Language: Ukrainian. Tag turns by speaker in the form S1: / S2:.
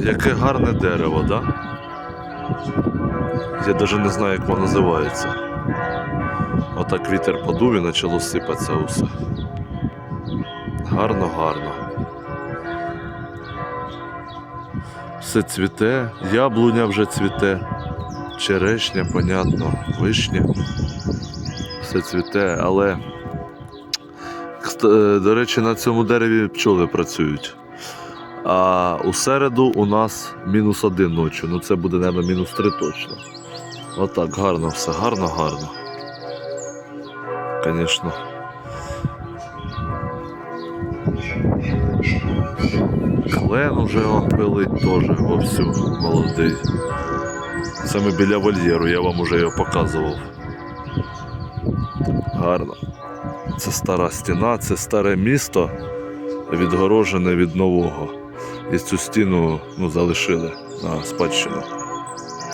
S1: Яке гарне дерево, да? Я навіть не знаю, як воно називається. Отак вітер подув і почало сипатися усе. Гарно, гарно. Все цвіте, яблуня вже цвіте, черешня, понятно, вишня. Все цвіте, але, е, до речі, на цьому дереві пчоли працюють. А у середу у нас мінус один ночі. Ну це буде, мабуть, мінус три точно. Отак, гарно все, гарно, гарно. Звісно. Клен уже он пилить теж вовсю молодий. Ми біля вольєру, я вам уже його показував. Гарно. Це стара стіна, це старе місто, відгорожене від нового. І цю стіну ну, залишили на спадщину.